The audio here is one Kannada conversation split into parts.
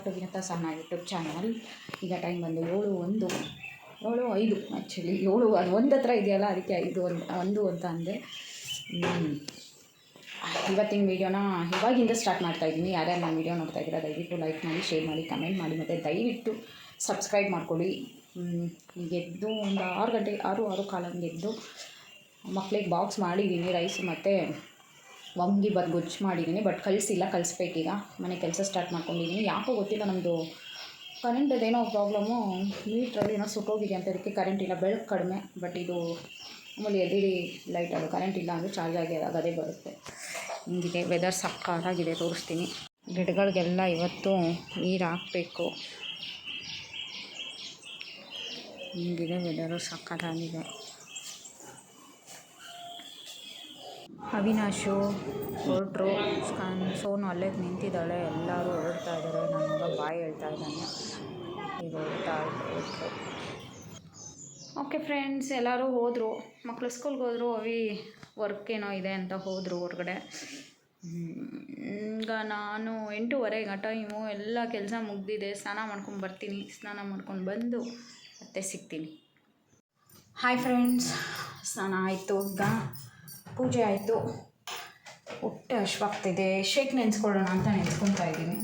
Back to Vinata YouTube channel. ಈಗ ಟೈಮ್ ಬಂದು ಏಳು ಒಂದು ಏಳು ಐದು ಆ್ಯಕ್ಚುಲಿ ಏಳು ಒಂದು ಹತ್ರ ಇದೆಯಲ್ಲ, ಅದಕ್ಕೆ ಐದು ಒಂದು ಒಂದು ಅಂತ ಅಂದೆ. ಇವತ್ತಿನ ವೀಡಿಯೋನ ಇವಾಗಿಂದ ಸ್ಟಾರ್ಟ್ ಮಾಡ್ತಾ ಇದ್ದೀನಿ. ಯಾರ್ಯಾರು ನಾನು ವೀಡಿಯೋ ನೋಡ್ತಾ ಇದ್ದೀರಾ, ದಯವಿಟ್ಟು ಲೈಕ್ ಮಾಡಿ ಶೇರ್ ಮಾಡಿ ಕಮೆಂಟ್ ಮಾಡಿ ಮತ್ತು ದಯವಿಟ್ಟು ಸಬ್ಸ್ಕ್ರೈಬ್ ಮಾಡ್ಕೊಳ್ಳಿ. ಗೆದ್ದು ಒಂದು ಆರು ಗಂಟೆ, ಆರು ಆರು ಕಾಲಂಗೆ ಎದ್ದು ಮಕ್ಕಳಿಗೆ ಬಾಕ್ಸ್ ಮಾಡಿದ್ದೀನಿ ರೈಸ್ ಮತ್ತು ಬದ್ ಗೊಜ್ಜು ಮಾಡಿದ್ದೀನಿ ಬಟ್ ಕಲಿಸಿಲ್ಲ ಕಲಿಸ್ಬೇಕೀಗ ಮನೆ ಕೆಲಸ ಸ್ಟಾರ್ಟ್ ಮಾಡ್ಕೊಂಡಿದ್ದೀನಿ ಯಾಕೋ ಗೊತ್ತಿಲ್ಲ ನಮ್ಮದು ಕರೆಂಟ್ ಅದೇನೋ ಪ್ರಾಬ್ಲಮ್ಮು ಮೀಟ್ರಲ್ಲಿ ಏನೋ ಸುಟ್ಟೋಗಿದೆ ಅಂತ ಅದಕ್ಕೆ ಕರೆಂಟ್ ಇಲ್ಲ. ಬೆಳಕು ಕಡಿಮೆ ಬಟ್ ಇದು ಆಮೇಲೆ ಎಲ್ ಇ ಡಿ ಲೈಟ್ ಅದು. ಕರೆಂಟ್ ಇಲ್ಲ ಅಂದರೆ ಚಾರ್ಜ್ ಆಗಿ ಅದೇ ಬರುತ್ತೆ. ಹಿಂಗಿದೆ ವೆದರ್ ಸಕ್ಕತ್ತಾಗಿದೆ, ತೋರಿಸ್ತೀನಿ. ಗಿಡಗಳಿಗೆಲ್ಲ ಇವತ್ತು ನೀರು ಹಾಕಬೇಕು. ಹಿಂಗಿದೆ ವೆದರು ಸಕ್ಕತ್ತಾಗಿದೆ. ಅವಿನಾಶು ಹೊರಟ್ರು ಸ್ಕನ್, ಸೋನು ಅಲ್ಲೇ ನಿಂತಿದ್ದಾಳೆ. ಎಲ್ಲರೂ ಹೊರಡ್ತಾ ಇದ್ದಾರೆ. ನನ್ನ ಬಾಯ್ ಹೇಳ್ತಾ ಇದ್ದಾನೆ. ಈಗ ಹೊರಡ್ತಾ ಇದ್ದಾರೆ ಓಕೆ ಫ್ರೆಂಡ್ಸ್, ಎಲ್ಲರೂ ಹೋದರು. ಮಕ್ಕಳು ಸ್ಕೂಲ್ಗೆ ಹೋದರು. ಅವಿ ವರ್ಕ್ ಏನೋ ಇದೆ ಅಂತ ಹೋದರು ಹೊರಗಡೆ. ಈಗ ನಾನು ಎಂಟೂವರೆಗೆ ಟೈಮು ಎಲ್ಲ ಕೆಲಸ ಮುಗ್ದಿದೆ. ಸ್ನಾನ ಮಾಡ್ಕೊಂಡು ಬರ್ತೀನಿ. ಸ್ನಾನ ಮಾಡ್ಕೊಂಡು ಬಂದು ಮತ್ತೆ ಸಿಗ್ತೀನಿ. ಹಾಯ್ ಫ್ರೆಂಡ್ಸ್ ಸ್ನಾನ ಆಯಿತು ಈಗ. ಪೂಜೆ ಆಯಿತು. ಹೊಟ್ಟೆ ಅಶ್ವಾಗ್ತಿದೆ ಶೇಕ್ ನೆನೆಸ್ಕೊಳ್ಳೋಣ ಅಂತ ನೆನೆಸ್ಕೊತಾ ಇದ್ದೀನಿ.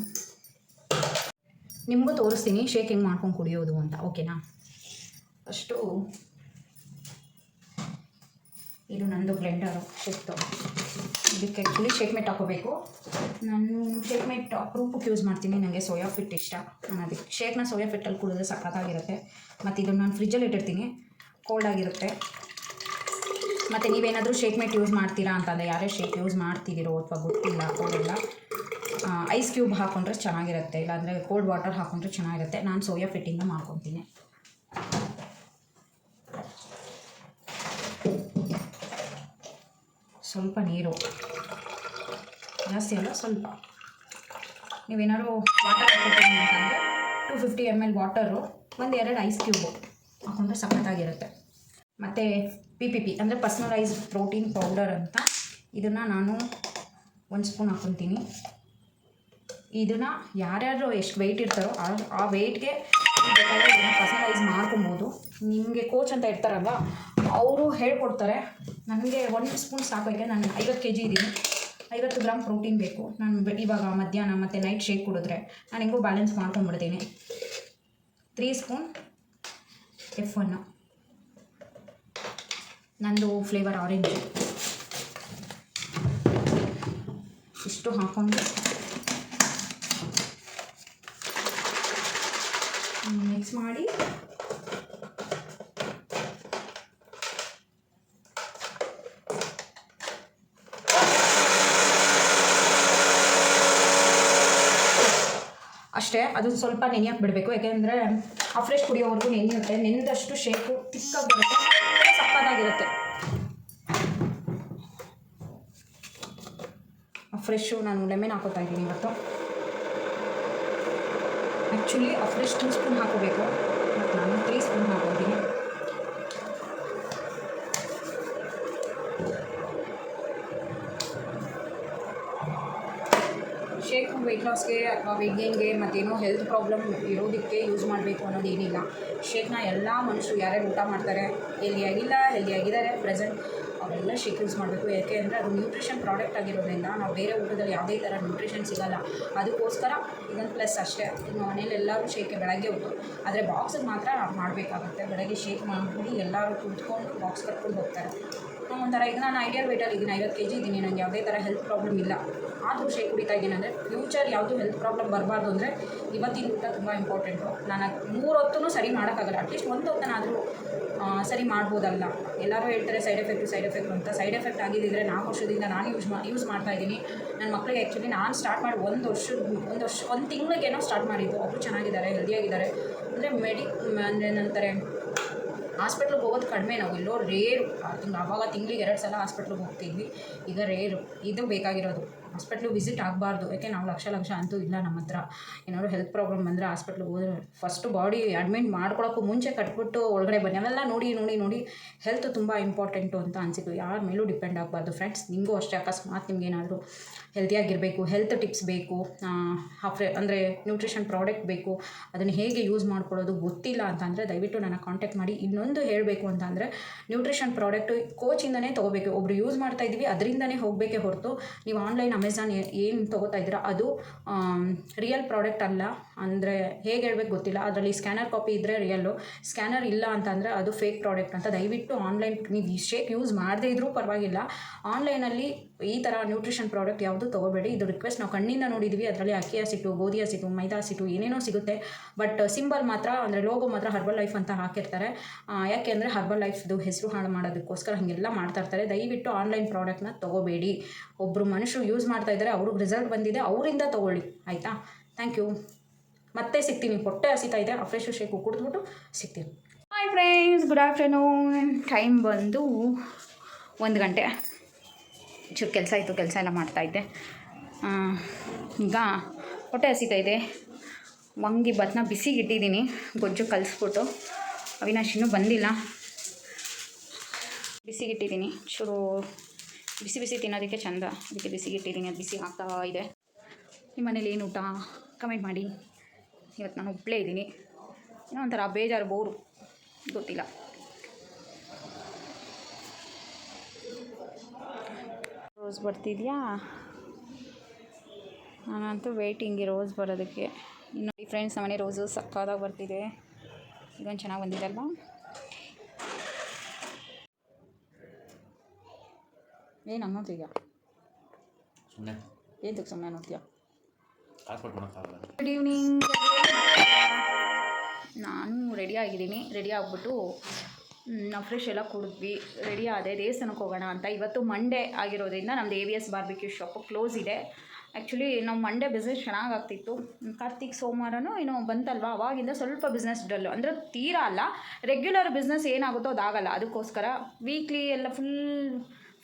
ನಿಮಗೂ ತೋರಿಸ್ತೀನಿ. ಶೇಕ್ ಹೆಂಗೆ ಮಾಡ್ಕೊಂಡು ಕುಡಿಯೋದು ಅಂತ. ಓಕೆನಾ? ಫಸ್ಟು ಇದು ನಂದು ಬ್ಲೆಂಡರು ಶೇಕ್ದು ಇದಕ್ಕೆ ಆ್ಯಕ್ಚುಲಿ ಶೇಕ್ ಮೇಟ್ ಹಾಕೋಬೇಕು. ನಾನು ಶೇಕ್ ಮೇಟ್ ಅಪ್ರೂಪಕ್ಕೆ ಯೂಸ್ ಮಾಡ್ತೀನಿ. ನನಗೆ ಸೋಯಾ ಫಿಟ್ ಇಷ್ಟ. ನಾನು ಅದಕ್ಕೆ ಶೇಕ್ನ ಸೋಯಾ ಫಿಟ್ಟಲ್ಲಿ ಕುಡಿದ್ರೆ ಸಖತ್ತಾಗಿರುತ್ತೆ. ಮತ್ತು ಇದನ್ನು ನಾನು ಫ್ರಿಜ್ಜಲ್ಲಿ ಇಟ್ಟಿರ್ತೀನಿ. ಕೋಲ್ಡ್ ಆಗಿರುತ್ತೆ. ಮತ್ತು ನೀವೇನಾದರೂ ಶೇಕ್ ಮೇಟ್ ಯೂಸ್ ಮಾಡ್ತೀರಾ ಅಂತಂದರೆ ಯಾರೇ ಶೇಕ್ ಯೂಸ್ ಮಾಡ್ತಿದ್ದೀರೋ ಅಥವಾ ಗೊತ್ತಿಲ್ಲ ಅವರೆಲ್ಲ ಐಸ್ ಕ್ಯೂಬ್ ಹಾಕ್ಕೊಂಡ್ರೆ ಚೆನ್ನಾಗಿರುತ್ತೆ, ಇಲ್ಲಾಂದರೆ ಕೋಲ್ಡ್ ವಾಟರ್ ಹಾಕ್ಕೊಂಡ್ರೆ ಚೆನ್ನಾಗಿರುತ್ತೆ. ನಾನು ಸೋಯಾ ಫಿಟ್ಟಿಂದ ಮಾಡ್ಕೊತೀನಿ. ಸ್ವಲ್ಪ ನೀರು. ಜಾಸ್ತಿ ಅಲ್ಲ, ಸ್ವಲ್ಪ. ನೀವೇನಾದ್ರು ವಾಟರ್ ಅಂತಂದರೆ two fifty M L water ಒಂದು ಎರಡು ಐಸ್ ಕ್ಯೂಬು ಹಾಕೊಂಡ್ರೆ ಸಖತ್ತಾಗಿರುತ್ತೆ. ಮತ್ತು ಪಿ ಪಿ ಪಿ ಅಂದರೆ ಪರ್ಸ್ನಲೈಸ್ಡ್ ಪ್ರೋಟೀನ್ ಪೌಡರ್ ಅಂತ. ಇದನ್ನು ನಾನು ಒಂದು ಸ್ಪೂನ್ ಹಾಕ್ಕೊತೀನಿ ಇದನ್ನು ಯಾರ್ಯಾರು ಎಷ್ಟು ವೆಯ್ಟ್ ಇರ್ತಾರೋ ಆ ಆ ವೆಯ್ಟ್ಗೆ ಪರ್ಸನಲೈಸ್ ಮಾಡ್ಕೊಬೋದು. ನಿಮಗೆ ಕೋಚ್ ಅಂತ ಇರ್ತಾರಲ್ಲ ಅವರು ಹೇಳ್ಕೊಡ್ತಾರೆ. ನನಗೆ ಒಂದು ಸ್ಪೂನ್ ಸಾಕೋಕ್ಕೆ ನಾನು ಐವತ್ತು ಕೆ ಜಿ ಇದ್ದೀನಿ. ಐವತ್ತು ಗ್ರಾಮ್ ಪ್ರೋಟೀನ್ ಬೇಕು. ನಾನು ಇವಾಗ ಮಧ್ಯಾಹ್ನ ಮತ್ತು ನೈಟ್ ಶೇಕ್ ಕುಡಿದ್ರೆ ನಾನು ಹೆಂಗೋ ಬ್ಯಾಲೆನ್ಸ್ ಮಾಡ್ಕೊಂಡ್ಬಿಡ್ತೀನಿ. ತ್ರೀ ಸ್ಪೂನ್ ಎಫ್ ಒನ್ನು ನಂದು ಫ್ಲೇವರ್ ಆರೆಂಜ್ ಇಷ್ಟು ಹಾಕ್ಕೊಂಡು ಮಿಕ್ಸ್ ಮಾಡಿ. ಅಷ್ಟೇ ಅದು ಸ್ವಲ್ಪ ನೆನೆಯಕ್ಕೆ ಬಿಡಬೇಕು. ಯಾಕೆಂದರೆ ಆ ಫ್ರೆಶ್ ಕುಡಿಯೋವರೆಗೂ ನೆನೆಯುತ್ತೆ ನೆನೆದಷ್ಟು ಶೇಕು ತಿಕ್ಕಾಗಿ ಬರುತ್ತೆ ಸಪ್ಪದಾಗಿರುತ್ತೆ ಫ್ರೆಶ್ಶು ನಾನು ಲೆಮೆನ್ ಹಾಕೋತಾ ಇದ್ದೀನಿ ಇವತ್ತು. ಆ್ಯಕ್ಚುಲಿ ಆ ಫ್ರೆಶ್ ಟೂ ಸ್ಪೂನ್ ಹಾಕೋಬೇಕು. ಮತ್ತು ನಾನು ತ್ರೀ ಸ್ಪೂನ್ ಹಾಕೋತೀನಿ ಶೇಕ್ ವೆಯ್ಟ್ ಲಾಸ್ಗೆ ಅಥವಾ ವೆಯ್ಟ್ ಗೇನ್ಗೆ ಮತ್ತೇನೋ ಹೆಲ್ತ್ ಪ್ರಾಬ್ಲಮ್ ಇರೋದಕ್ಕೆ ಯೂಸ್ ಮಾಡಬೇಕು ಅನ್ನೋದೇನಿಲ್ಲ ಶೇಕ್ನ ಎಲ್ಲ ಮನುಷ್ಯರು ಯಾರ್ಯಾರು ಊಟ ಮಾಡ್ತಾರೆ ಹೆಲ್ದಿಯಾಗಿಲ್ಲ ಹೆಲ್ದಿಯಾಗಿದ್ದಾರೆ ಪ್ರೆಸೆಂಟ್ ಅವರೆಲ್ಲ ಶೇಕ್ ಯೂಸ್ ಮಾಡಬೇಕು. ಯಾಕೆ ಅಂದರೆ ಅದು ನ್ಯೂಟ್ರಿಷನ್ ಪ್ರಾಡಕ್ಟ್ ಆಗಿರೋದ್ರಿಂದ ನಾವು ಬೇರೆ ಊಟದಲ್ಲಿ ಯಾವುದೇ ಥರ ನ್ಯೂಟ್ರಿಷನ್ ಸಿಗಲ್ಲ. ಅದಕ್ಕೋಸ್ಕರ ಇದೊಂದು ಪ್ಲಸ್ ಅಷ್ಟೇ, ಇನ್ನು ಮನೇಲಿ ಎಲ್ಲರೂ ಶೇಕೆ ಬೆಳಗ್ಗೆ ಹೊತ್ತು. ಆದರೆ ಬಾಕ್ಸಿಗೆ ಮಾತ್ರ ಮಾಡಬೇಕಾಗುತ್ತೆ. ಬೆಳಗ್ಗೆ ಶೇಕ್ ಮಾಡಿಕೊಂಡು ಎಲ್ಲರೂ ಕುತ್ಕೊಂಡು ಬಾಕ್ಸ್ ಕಟ್ಕೊಂಡು ಹೋಗ್ತಾರೆ. ಒಂಥರ ಈಗ ನಾನು ಐಡಿಯಲ್ ವೇಟಲ್ಲಿ ಇದ್ದೀನಿ, ಐವತ್ತು ಕೆ ಜಿ ಇದ್ದೀನಿ ನನಗೆ ಯಾವುದೇ ಥರ ಹೆಲ್ತ್ ಪ್ರಾಬ್ಲಮ್ ಇಲ್ಲ. ಆದರೂ ಶೇಕ್ ಕುಡಿತಾ ಇದ್ದೀನಿ ಅಂದರೆ ಫ್ಯೂಚರ್ ಯಾವುದು ಹೆಲ್ತ್ ಪ್ರಾಬ್ಲಮ್ ಬರಬಾರ್ದು ಅಂದರೆ ಇವತ್ತಿನ ಊಟ ತುಂಬ ಇಂಪಾರ್ಟೆಂಟು ನಾನು ಮೂರು ಹೊತ್ತೂ ಸರಿ ಮಾಡೋಕ್ಕಾಗಲ್ಲ. ಅಟ್ಲೀಸ್ಟ್ ಒಂದು ಹೊತ್ತನಾದರೂ ಸರಿ ಮಾಡ್ಬೋದಲ್ಲ. ಎಲ್ಲರೂ ಹೇಳ್ತಾರೆ ಸೈಡ್ ಎಫೆಕ್ಟು ಸೈಡ್ ಎಫೆಕ್ಟ್ ಅಂತ. ಸೈಡ್ ಎಫೆಕ್ಟ್ ಆಗಿದ್ದಿದ್ರೆ ನಾಲ್ಕು ವರ್ಷದಿಂದ ನಾನು ಯೂಸ್ ಮಾ ಯೂಸ್ ಮಾಡ್ತಾ ಇದ್ದೀನಿ. ನನ್ನ ಮಕ್ಕಳಿಗೆ ಆ್ಯಕ್ಚುಲಿ ನಾನು ಸ್ಟಾರ್ಟ್ ಮಾಡಿ ಒಂದು ವರ್ಷ ಒಂದು ವರ್ಷ, ಒಂದು ತಿಂಗಳಿಗೇನೋ ಸ್ಟಾರ್ಟ್ ಮಾಡಿದ್ದು. ಅವರು ಚೆನ್ನಾಗಿದ್ದಾರೆ ಹೆಲ್ದಿಯಾಗಿದ್ದಾರೆ ಅಂದರೆ ಮೆಡಿ ಅಂದರೆ ಏನಂತಾರೆ ಹಾಸ್ಪಿಟ್ಲಿಗೆ ಹೋಗೋದು ಕಡಿಮೆ ನಾವು. ಎಲ್ಲೋ ರೇರು ಆವಾಗ ತಿಂಗಳಿಗೆ ಎರಡು ಸಲ ಹಾಸ್ಪಿಟ್ಲಿಗೆ ಹೋಗ್ತಿದ್ವಿ. ಈಗ ರೇರು, ಇದು ಬೇಕಾಗಿರೋದು. ಹಾಸ್ಪಿಟ್ಲು ವಿಸಿಟ್ ಆಗಬಾರ್ದು. ಯಾಕೆ ನಾವು ಲಕ್ಷ ಲಕ್ಷ ಅಂತೂ ಇಲ್ಲ ನಮ್ಮ ಹತ್ರ. ಏನಾದರೂ ಹೆಲ್ತ್ ಪ್ರಾಬ್ಲಮ್ ಬಂದರೆ ಹಾಸ್ಪಿಟ್ಲಿಗೆ ಹೋದ್ರೆ ಫಸ್ಟು ಬಾಡಿ ಅಡ್ಮಿಟ್ ಮಾಡ್ಕೊಳ್ಳೋಕ್ಕೂ ಮುಂಚೆ ಕಟ್ಬಿಟ್ಟು ಒಳಗಡೆ ಬನ್ನಿ. ಅವೆಲ್ಲ ನೋಡಿ ನೋಡಿ ನೋಡಿ ಹೆಲ್ತ್ ತುಂಬ ಇಂಪಾರ್ಟೆಂಟು ಅಂತ ಅನಿಸಿತು ಯಾರ ಮೇಲೂ ಡಿಪೆಂಡ್ ಆಗಬಾರ್ದು. ಫ್ರೆಂಡ್ಸ್ ನಿಮಗೂ ಅಷ್ಟೇ. ಅಕಸ್ಮಾತ್ ನಿಮ್ಗೇನಾದರೂ ಹೆಲ್ತಿಯಾಗಿರಬೇಕು ಹೆಲ್ತ್ ಟಿಪ್ಸ್ ಬೇಕು ಆಫ್ರೆ ಅಂದರೆ ನ್ಯೂಟ್ರಿಷನ್ ಪ್ರಾಡಕ್ಟ್ ಬೇಕು, ಅದನ್ನು ಹೇಗೆ ಯೂಸ್ ಮಾಡ್ಕೊಳ್ಳೋದು ಗೊತ್ತಿಲ್ಲ ಅಂತಂದರೆ ದಯವಿಟ್ಟು ನನ್ನ ಕಾಂಟ್ಯಾಕ್ಟ್ ಮಾಡಿ. ಇನ್ನೊಂದು ಹೇಳಬೇಕು ಅಂತಂದರೆ ನ್ಯೂಟ್ರಿಷನ್ ಪ್ರಾಡಕ್ಟು ಕೋಚಿಂದನೇ ತೊಗೋಬೇಕು. ಒಬ್ರು ಯೂಸ್ ಮಾಡ್ತಾ ಇದ್ದೀವಿ, ಅದರಿಂದನೇ ಹೋಗಬೇಕೇ ಹೊರತು. ನೀವು ಆನ್ಲೈನ್ ಅಮೆಝಾನ್ ಏನು ತೊಗೋತಾ ಇದ್ದೀರಾ? ಅದು ರಿಯಲ್ ಪ್ರಾಡಕ್ಟ್ ಅಲ್ಲ. ಅಂದರೆ ಹೇಗೆ ಹೇಳ್ಬೇಕು ಗೊತ್ತಿಲ್ಲ. ಅದರಲ್ಲಿ ಸ್ಕ್ಯಾನರ್ ಕಾಪಿ ಇದ್ದರೆ ರಿಯಲ್ಲು ಸ್ಕ್ಯಾನರ್ ಇಲ್ಲ ಅಂತಂದರೆ ಅದು ಫೇಕ್ ಪ್ರಾಡಕ್ಟ್ ಅಂತ. ದಯವಿಟ್ಟು ಆನ್ಲೈನ್ ನೀವು ಶೇಕ್ ಯೂಸ್ ಮಾಡದೇ ಇದ್ರೂ ಪರವಾಗಿಲ್ಲ. ಆನ್ಲೈನಲ್ಲಿ ಈ ಥರ ನ್ಯೂಟ್ರಿಷನ್ ಪ್ರಾಡಕ್ಟ್ ಯಾವುದು ತೊಗೋಬೇಡಿ. ಇದು ರಿಕ್ವೆಸ್ಟ್ ನಾವು ಕಣ್ಣಿಂದ ನೋಡಿದ್ವಿ. ಅದರಲ್ಲಿ ಅಕ್ಕಿ ಹಸಿಟ್ಟು, ಗೋಧಿ ಹಸಿಟ್ಟು, ಮೈದಾ ಹಸಿಟ್ಟು ಏನೇನೋ ಸಿಗುತ್ತೆ. ಬಟ್ ಸಿಂಬಲ್ ಮಾತ್ರ, ಅಂದರೆ ಲೋಗೋ ಮಾತ್ರ ಹರ್ಬಲ್ ಲೈಫ್ ಅಂತ ಹಾಕಿರ್ತಾರೆ. ಯಾಕೆ ಅಂದರೆ ಹರ್ಬಲ್ ಲೈಫ್ದು ಹೆಸರು ಹಾಳು ಮಾಡೋದಕ್ಕೋಸ್ಕರ ಹಾಗೆಲ್ಲ ಮಾಡ್ತಾ ಇರ್ತಾರೆ. ದಯವಿಟ್ಟು ಆನ್ಲೈನ್ ಪ್ರಾಡಕ್ಟ್ನ ತೊಗೋಬೇಡಿ. ಒಬ್ಬರು ಮನುಷ್ಯರು ಯೂಸ್ ಮಾಡ್ತಾ ಇದ್ದಾರೆ, ಅವ್ರಿಗೆ ರಿಸಲ್ಟ್ ಬಂದಿದೆ, ಅವರಿಂದ ತೊಗೊಳ್ಳಿ, ಆಯಿತಾ? ಥ್ಯಾಂಕ್ ಯು ಮತ್ತೆ ಸಿಗ್ತೀನಿ, ಹೊಟ್ಟೆ ಹಸಿತಾ ಇದೆ ಫ್ರೆಶ್ ಶೇಕು ಕುಡಿದ್ಬಿಟ್ಟು ಸಿಗ್ತೀನಿ. Hi friends good afternoon time ಬಂದು ಒಂದು ಗಂಟೆ. ಚೂರು ಕೆಲಸ ಇತ್ತು ಕೆಲಸ ಎಲ್ಲ ಮಾಡ್ತಾಯಿದ್ದೆ ಈಗ ಹೊಟ್ಟೆ ಹಸಿತಾ ಇದೆ. ಮಂಗಿ ಭತ್ನ ಬಿಸಿಗೆ ಗೊಜ್ಜು ಕಲಿಸ್ಬಿಟ್ಟು. ಅವಿನಾಶ್ ಇನ್ನೂ ಬಂದಿಲ್ಲ. ಬಿಸಿಗಿಟ್ಟಿದ್ದೀನಿ ಚೂರು ಬಿಸಿ ಬಿಸಿ ತಿನ್ನೋದಕ್ಕೆ ಚಂದ. ಅದಕ್ಕೆ ಬಿಸಿಗೆ ಇಟ್ಟಿದ್ದೀನಿ, ಅದು ಬಿಸಿ ಆಗ್ತಾ ಇದೆ. ನಿಮ್ಮ ಮನೇಲಿ ಏನು ಊಟ? ಕಮೆಂಟ್ ಮಾಡಿ. ಇವತ್ತು ನಾನು ಒಬ್ಬಳೇ ಇದ್ದೀನಿ. ಏನೋ ಒಂಥರ ಬೇಜಾರು, ಬೋರು. ಗೊತ್ತಿಲ್ಲ. ರೋಸ್ ಬರ್ತಿದೆಯಾ? ನಾನಂತೂ ವೇಟಿಂಗ್ ರೋಸ್ ಬರೋದಕ್ಕೆ. ಇನ್ನು ಫ್ರೆಂಡ್ಸ್ ನಮ್ಮನೆ ರೋಸು ಸಕ್ಕದಾಗಿ ಬರ್ತಿದೆ. ಇದೊಂದು ಚೆನ್ನಾಗಿ ಬಂದಿದೆ ಅಲ್ವಾ? ಏನು ಹಂಗೆ ಈಗ ಸುಮ್ಮನೆ ಏನು ಸುಮ್ಮನೆ ನೋಡ್ತೀಯ ಕಾಸು ಗುಡ್ ಈವ್ನಿಂಗ್ ನಾನು ರೆಡಿ ಆಗಿದ್ದೀನಿ. ರೆಡಿ ಆಗಿಬಿಟ್ಟು ನಾವು ಫ್ರೆಶ್ ಎಲ್ಲ ಕುಡಿದ್ವಿ. ರೆಡಿ ಆದೆ. ದೇವಸ್ಥಾನಕ್ಕೆ ಹೋಗೋಣ ಅಂತ. ಇವತ್ತು ಮಂಡೇ ಆಗಿರೋದ್ರಿಂದ ನಮ್ಮದು A V S barbecue shop close ಇದೆ. ಆ್ಯಕ್ಚುಲಿ ನಾವು ಮಂಡೇ ಬಿಸ್ನೆಸ್ ಚೆನ್ನಾಗಿ ಆಗ್ತಿತ್ತು. ಕಾರ್ತಿಕ್ ಸೋಮವಾರನೂ ಏನೋ ಬಂತಲ್ವಾ? ಅವಾಗಿಂದ ಸ್ವಲ್ಪ ಬಿಸ್ನೆಸ್ ಡಲ್ಲು ಅಂದರೆ ತೀರಾ ಅಲ್ಲ. ರೆಗ್ಯುಲರ್ ಬಿಸ್ನೆಸ್ ಏನಾಗುತ್ತೋ ಅದಾಗಲ್ಲ. ಅದಕ್ಕೋಸ್ಕರ ವೀಕ್ಲಿ ಎಲ್ಲ ಫುಲ್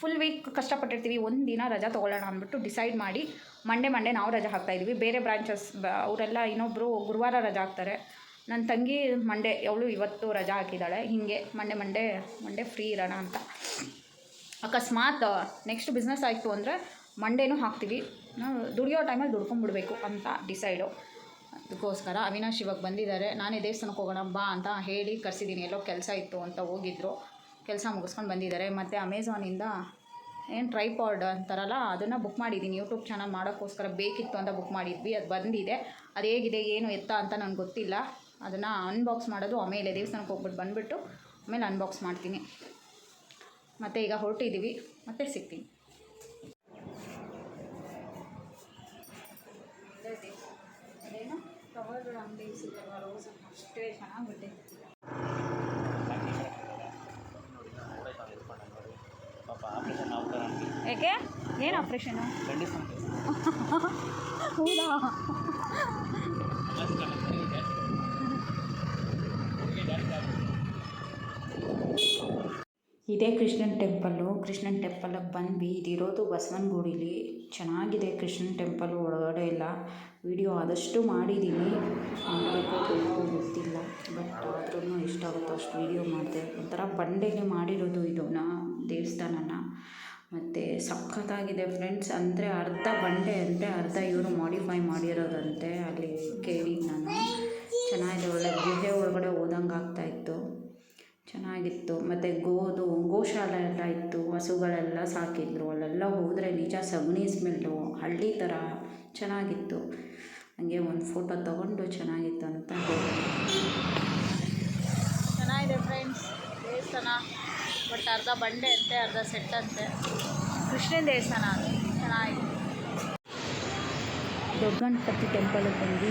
ಫುಲ್ ವೀಕ್ ಕಷ್ಟಪಟ್ಟಿರ್ತೀವಿ, ಒಂದು ದಿನ ರಜಾ ತೊಗೊಳ್ಳೋಣ ಅಂದ್ಬಿಟ್ಟು ಡಿಸೈಡ್ ಮಾಡಿ ಮಂಡೆ ಮಂಡೇ ನಾವು ರಜಾ ಹಾಕ್ತಾಯಿದ್ದೀವಿ ಬೇರೆ ಬ್ರಾಂಚಸ್ ಅವರೆಲ್ಲ ಇನ್ನೊಬ್ಬರು ಗುರುವಾರ ರಜಾ ಹಾಕ್ತಾರೆ. ನನ್ನ ತಂಗಿ ಮಂಡೇ ಅವಳು ಇವತ್ತು ರಜಾ ಹಾಕಿದ್ದಾಳೆ ಹೀಗೆ ಮಂಡೆ ಮಂಡೇ ಮಂಡೇ ಫ್ರೀ ಇರೋಣ ಅಂತ. ಅಕಸ್ಮಾತ್ ನೆಕ್ಸ್ಟ್ ಬಿಸ್ನೆಸ್ ಆಯಿತು ಅಂದರೆ ಮಂಡೇನೂ ಹಾಕ್ತೀವಿ. ದುಡಿಯೋ ಟೈಮಲ್ಲಿ ದುಡ್ಕೊಂಡ್ಬಿಡ್ಬೇಕು ಅಂತ ಡಿಸೈಡು ಅದಕ್ಕೋಸ್ಕರ ಅವಿನಾಶ್ ಇವಾಗ ಬಂದಿದ್ದಾರೆ. ನಾನೇ ದೇವಸ್ಥಾನಕ್ಕೆ ಹೋಗೋಣ ಬಾ ಅಂತ ಹೇಳಿ ಕರೆಸಿದ್ದೀನಿ ಎಲ್ಲೋ ಕೆಲಸ ಇತ್ತು ಅಂತ ಹೋಗಿದ್ರು. ಕೆಲಸ ಮುಗಿಸ್ಕೊಂಡು ಬಂದಿದ್ದಾರೆ. ಮತ್ತು ಅಮೆಝಾನಿಂದ ಏನು ಟ್ರೈಪಾಡ್ ಅಂತಾರಲ್ಲ, ಅದನ್ನು ಬುಕ್ ಮಾಡಿದ್ದೀನಿ. ಯೂಟ್ಯೂಬ್ ಚಾನಲ್ ಮಾಡೋಕ್ಕೋಸ್ಕರ ಬೇಕಿತ್ತು ಅಂತ ಬುಕ್ ಮಾಡಿದ್ವಿ. ಅದು ಬಂದಿದೆ. ಅದು ಹೇಗಿದೆ, ಏನು ಎತ್ತ ಅಂತ ನನಗೆ ಗೊತ್ತಿಲ್ಲ. ಅದನ್ನು ಅನ್ಬಾಕ್ಸ್ ಮಾಡೋದು ಆಮೇಲೆ ದೇವಸ್ಥಾನಕ್ಕೆ ಹೋಗ್ಬಿಟ್ಟು ಬಂದುಬಿಟ್ಟು ಆಮೇಲೆ ಅನ್ಬಾಕ್ಸ್ ಮಾಡ್ತೀನಿ. ಮತ್ತು ಈಗ ಹೊರಟಿದ್ದೀವಿ ಮತ್ತೆ ಸಿಗ್ತೀನಿ. ಅಂಗಡಿ ಸಿಗ್ತಾರೆ ಅಷ್ಟೇ ಚೆನ್ನಾಗಿ ಯಾಕೆ ಏನು ಆಪ್ರೇಷನು ಹೌದಾ? ಇದೇ ಕೃಷ್ಣನ್ ಟೆಂಪಲ್ಲು ಕೃಷ್ಣನ್ ಟೆಂಪಲ್ಗೆ ಬಂದ್ವಿ. ಇದಿರೋದು ಬಸವನಗುಡಿಲಿ. ಚೆನ್ನಾಗಿದೆ ಕೃಷ್ಣನ್ ಟೆಂಪಲ್ ಒಳಗಡೆ ಎಲ್ಲ. ವಿಡಿಯೋ ಆದಷ್ಟು ಮಾಡಿದ್ದೀನಿ ಮಾಡಬೇಕು ಬೇಕೋ ಗೊತ್ತಿಲ್ಲ. ಬಟ್ ಆದ್ರೂ ಎಷ್ಟಾಗುತ್ತೋ ಅಷ್ಟು ವಿಡಿಯೋ ಮಾಡಿದೆ. ಒಂಥರ ಬಂಡೆಗೆ ಮಾಡಿರೋದು ಇದು ನಾ ದೇವಸ್ಥಾನನ. ಮತ್ತು ಸಖತ್ತಾಗಿದೆ ಫ್ರೆಂಡ್ಸ್ ಅಂದರೆ ಅರ್ಧ ಬಂಡೆ ಅಂತೆ ಅರ್ಧ ಇವರು ಮಾಡಿಫೈ ಮಾಡಿರೋದಂತೆ. ಅಲ್ಲಿ ಕೇಳಿ ನಾನು. ಚೆನ್ನಾಗಿದೆ, ಒಳ್ಳೆ ಗುಹೆ ಒಳಗಡೆ ಹೋದಂಗೆ ಆಗ್ತಾಯಿತ್ತು ಚೆನ್ನಾಗಿತ್ತು. ಮತ್ತು ಗೋದು, ಗೋಶಾಲೆ ಎಲ್ಲ ಇತ್ತು. ಹಸುಗಳೆಲ್ಲ ಸಾಕಿದ್ರು. ಅಲ್ಲೆಲ್ಲ ಹೋದರೆ ನಿಜ ಸಗಣಿ ಸ್ಮೆಲ್ಲು ಹಳ್ಳಿ ಥರ ಚೆನ್ನಾಗಿತ್ತು. ಹಂಗೆ ಒಂದು ಫೋಟೋ ತೊಗೊಂಡು ಚೆನ್ನಾಗಿತ್ತು ಅಂತ ಹೇಳಿದೆ ಚೆನ್ನಾಗಿದೆ ಫ್ರೆಂಡ್ಸ್ ದೇವಸ್ಥಾನ ಬಟ್ ಅರ್ಧ ಬಂಡೆ ಅಂತೆ, ಅರ್ಧ ಸೆಟ್ ಅಂತೆ. ಕೃಷ್ಣನ ದೇವಸ್ಥಾನ ಅದು. ಚೆನ್ನಾಗಿದೆ. ದೊಡ್ಡ ಗಣಪತಿ ಟೆಂಪಲಿಗೆ ಬಂದು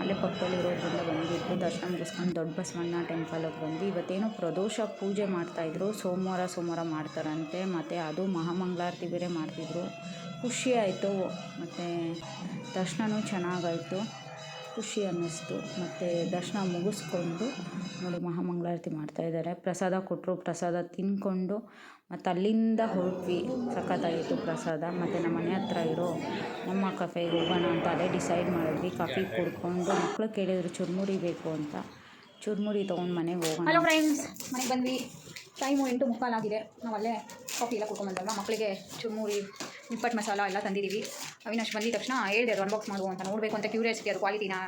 ಅಲ್ಲೇ ಪಕ್ಕದಲ್ಲಿ ಇರೋದ್ರಿಂದ ಬಂದಿದ್ದು ದರ್ಶನ ಮುಗಿಸ್ಕೊಂಡು ದೊಡ್ಡ ಬಸವಣ್ಣ ಟೆಂಪಲಿಗೆ ಬಂದು, ಇವತ್ತೇನೋ ಪ್ರದೋಷ ಪೂಜೆ ಮಾಡ್ತಾಯಿದ್ರು ಸೋಮವಾರ ಸೋಮವಾರ ಮಾಡ್ತಾರಂತೆ. ಮತ್ತು ಅದು ಮಹಾಮಂಗಳಾರತಿ ಬೇರೆ ಮಾಡ್ತಿದ್ರು. ಖುಷಿ ಆಯಿತು. ಮತ್ತು ದರ್ಶನವೂ ಚೆನ್ನಾಗಾಯಿತು. ಖುಷಿ ಅನ್ನಿಸ್ತು. ಮತ್ತು ದರ್ಶನ ಮುಗಿಸ್ಕೊಂಡು ನೋಡಿ ಮಹಾಮಂಗಳಾರತಿ ಮಾಡ್ತಾಯಿದ್ದಾರೆ ಪ್ರಸಾದ ಕೊಟ್ಟರು ಪ್ರಸಾದ ತಿಂದ್ಕೊಂಡು ಮತ್ತು ಅಲ್ಲಿಂದ ಹೊರಟ್ವಿ. ಸಖತ್ತಾಗಿತ್ತು ಪ್ರಸಾದ. ಮತ್ತು ನಮ್ಮ ಮನೆ ಹತ್ರ ಇರೋ ನಮ್ಮ ಕಫೆಗೆ ಹೋಗೋಣ ಅಂತ ಅದೇ ಡಿಸೈಡ್ ಮಾಡಿದ್ವಿ. ಕಾಫಿ ಕುಡ್ಕೊಂಡು ಮಕ್ಕಳು ಕೇಳಿದ್ರು ಚುರುಮುರಿ ಬೇಕು ಅಂತ. ಚುರುಮುರಿ ತೊಗೊಂಡು ಮನೆಗೆ ಹೋಗೋಣ ಹಲೋ ಫ್ರೆಂಡ್ಸ್ ಮನೆಗೆ ಬಂದ್ವಿ. ಟೈಮು ಎಂಟು ಮುಕ್ಕಾಲಾಗಿದೆ ನಾವು ಅಲ್ಲೇ ಕಾಫಿ ಎಲ್ಲ ಕುಡ್ಕೊಂಬಂದಲ್ವ ಮಕ್ಕಳಿಗೆ ಚುರ್ಮುರಿ ನಿಪ್ಪಟ್ಟು ಮಸಾಲ ಎಲ್ಲ ತಂದಿದ್ದೀವಿ. ಅವಿನಾಶ್ ಬಂದಿದ ತಕ್ಷಣ ಹೇಳಿದೆ ಅದು ಅನ್ಬಾಕ್ಸ್ ಮಾಡುವ ಅಂತ. ನೋಡಬೇಕು ಅಂತ ಕ್ಯೂರಿಯಾಸಿಟಿ ಅದು ಕ್ವಾಲಿಟಿನ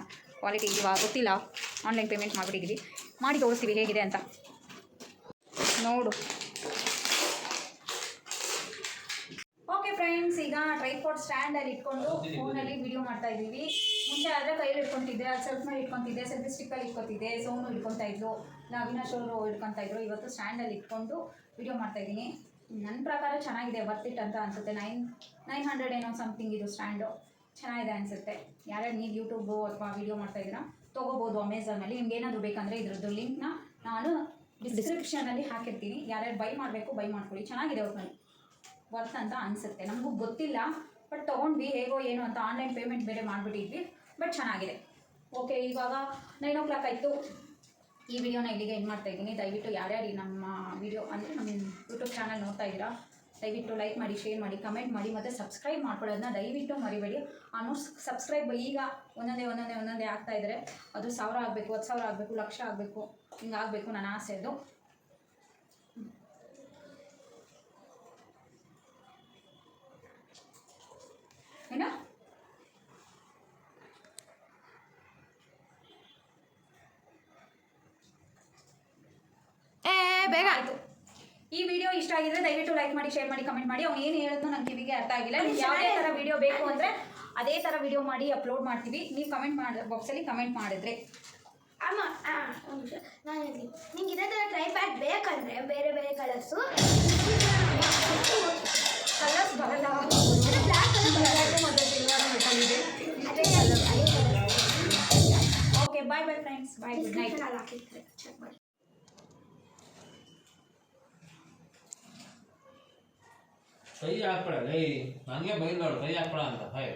ಕ್ವಾಲಿಟಿ ಇಲ್ವಾ ಗೊತ್ತಿಲ್ಲ. ಆನ್ಲೈನ್ ಪೇಮೆಂಟ್ ಮಾಡಿಬಿಟ್ಟಿದ್ದೀವಿ ಮಾಡಿ ತೋರಿಸ್ತೀವಿ ಹೇಗಿದೆ ಅಂತ. ನೋಡು. ಓಕೆ ಫ್ರೆಂಡ್ಸ್ ಈಗ ಟ್ರೈಪಾಡ್ ಸ್ಟ್ಯಾಂಡಲ್ಲಿ ಇಟ್ಕೊಂಡು ಫೋನಲ್ಲಿ ವಿಡಿಯೋ ಮಾಡ್ತಾ ಇದ್ದೀವಿ. ಮುಂಚೆ ಆದರೆ ಕೈಯಲ್ಲಿ ಇಟ್ಕೊತಿದ್ದೆ, ಅದು ಸೆಲ್ಫ್ ಮೇಲೆ ಇಟ್ಕೊತಿದ್ದೆ ಸೆಲ್ಫಿ ಸ್ಟಿಕ್ಕಲ್ಲಿ ಇಟ್ಕೊತಿದ್ದೆ, ಸೋನು ಇಟ್ಕೊತಾ ಇದ್ರು ಇಲ್ಲ ಅವಿನಾಶ್ ಅವರು ಇಟ್ಕೊತಾ ಇದ್ರು. ಇವತ್ತು ಸ್ಟ್ಯಾಂಡಲ್ಲಿ ಇಟ್ಕೊಂಡು ವಿಡಿಯೋ ಮಾಡ್ತಾ ಇದ್ದೀನಿ. ನನ್ನ ಪ್ರಕಾರ ಚೆನ್ನಾಗಿದೆ ಇಟ್ ಅಂತ ಅನ್ಸುತ್ತೆ. ನೈನ್ ನೈನ್ ಹಂಡ್ರೆಡ್ ಏನೋ ಸಮಥಿಂಗ್ ಇದು ಸ್ಟ್ಯಾಂಡು ಚೆನ್ನಾಗಿದೆ ಅನಿಸುತ್ತೆ. ಯಾರ್ಯಾರು ನೀವು ಯೂಟ್ಯೂಬು ಅಥವಾ ವೀಡಿಯೋ ಮಾಡ್ತಾ ಇದ್ದೀರಾ, ತೊಗೋಬೋದು ಅಮೆಝಾನಲ್ಲಿ ನಿಮ್ಗೆ ಏನಾದರೂ ಬೇಕಂದರೆ ಇದ್ರದ್ದು ಲಿಂಕ್ನ ನಾನು ಡಿಸ್ಕ್ರಿಪ್ಷನಲ್ಲಿ ಹಾಕಿರ್ತೀನಿ. ಯಾರ್ಯಾರು ಬೈ ಮಾಡಬೇಕು ಬೈ ಮಾಡ್ಕೊಳ್ಳಿ. ಚೆನ್ನಾಗಿದೆ ಒಟ್ನಲ್ಲಿ ವರ್ತ್ ಅಂತ ಅನಿಸುತ್ತೆ. ನಮಗೂ ಗೊತ್ತಿಲ್ಲ ಬಟ್ ತೊಗೊಂಡ್ವಿ, ಹೇಗೋ ಏನು ಅಂತ ಆನ್ಲೈನ್ ಪೇಮೆಂಟ್ ಬೇರೆ ಮಾಡಿಬಿಟ್ಟಿದ್ವಿ ಬಟ್ ಚೆನ್ನಾಗಿದೆ. ಓಕೆ ಇವಾಗ ನೈನ್ ಓ ಕ್ಲಾಕ್ ಆಯಿತು. ಈ ವಿಡಿಯೋನ ಇಲ್ಲಿಗೆ ಏನು ಮಾಡ್ತಾ ಇದ್ದೀನಿ. ದಯವಿಟ್ಟು ಯಾರ್ಯಾರು ನಮ್ಮ ವಿಡಿಯೋ ಅಂದರೆ ನಮ್ಮ ಯೂಟ್ಯೂಬ್ ಚಾನಲ್ ನೋಡ್ತಾ ಇದ್ದೀರಾ, ದಯವಿಟ್ಟು ಲೈಕ್ ಮಾಡಿ ಶೇರ್ ಮಾಡಿ ಕಮೆಂಟ್ ಮಾಡಿ ಮತ್ತು ಸಬ್ಸ್ಕ್ರೈಬ್ ಮಾಡ್ಕೊಳ್ಳೋದನ್ನ ದಯವಿಟ್ಟು ಮರಿಬೇಡಿ. ಆಲ್ಮೋಸ್ಟ್ ಸಬ್ಸ್ಕ್ರೈಬ್ ಈಗ ಒಂದೊಂದೇ ಒಂದೊಂದೇ ಒಂದೊಂದೇ ಆಗ್ತಾ ಇದ್ದಾರೆ ಅದು ಸಾವಿರ ಆಗಬೇಕು, ಹತ್ತು ಸಾವಿರ ಆಗಬೇಕು, ಲಕ್ಷ ಆಗಬೇಕು ಹಿಂಗಾಗಬೇಕು ನನ್ನ ಆಸೆ ಅದು. ಏನೋ? ಬೇಗ ಆಯಿತು. ಈ ವಿಡಿಯೋ ಇಷ್ಟ ಆಗಿದ್ರೆ ದಯವಿಟ್ಟು ಲೈಕ್ ಮಾಡಿ ಶೇರ್ ಮಾಡಿ ಕಮೆಂಟ್ ಮಾಡಿ. ಅವ್ನು ಏನು ಹೇಳಿದ್ರು ನನ್ನ ಕಿವಿಗೆ ಅರ್ಥ ಆಗಿಲ್ಲ. ನಿಮ್ಗೆ ಯಾವುದೇ ಥರ ವಿಡಿಯೋ ಬೇಕು ಅಂದರೆ ಅದೇ ಥರ ವಿಡಿಯೋ ಮಾಡಿ ಅಪ್ಲೋಡ್ ಮಾಡ್ತೀವಿ. ನೀವು ಕಮೆಂಟ್ ಬಾಕ್ಸ್ ಬಾಕ್ಸಲ್ಲಿ ಕಮೆಂಟ್ ಮಾಡಿದ್ರೆ. ಅಮ್ಮ ನಾನು ನಿಂಗೆ ಇದೇ ಥರ ಟ್ರೈ ಪ್ಯಾಡ್ ಬೇಕಂದ್ರೆ ಬೇರೆ ಬೇರೆ ಕಲರ್ಸು ಕಲರ್ಸ್ ಬರಲ್ಲ. Black colour. Okay bye bye friends bye good night check ಮಾಡಿ. ಕೈ ಹಾಕ್ಬೇಡ ಲೈ ನನಗೆ ಬೈಲ್ ಕೈ ಹಾಕ್ಬೇಡ ಅಂತ ಹಾಯ್.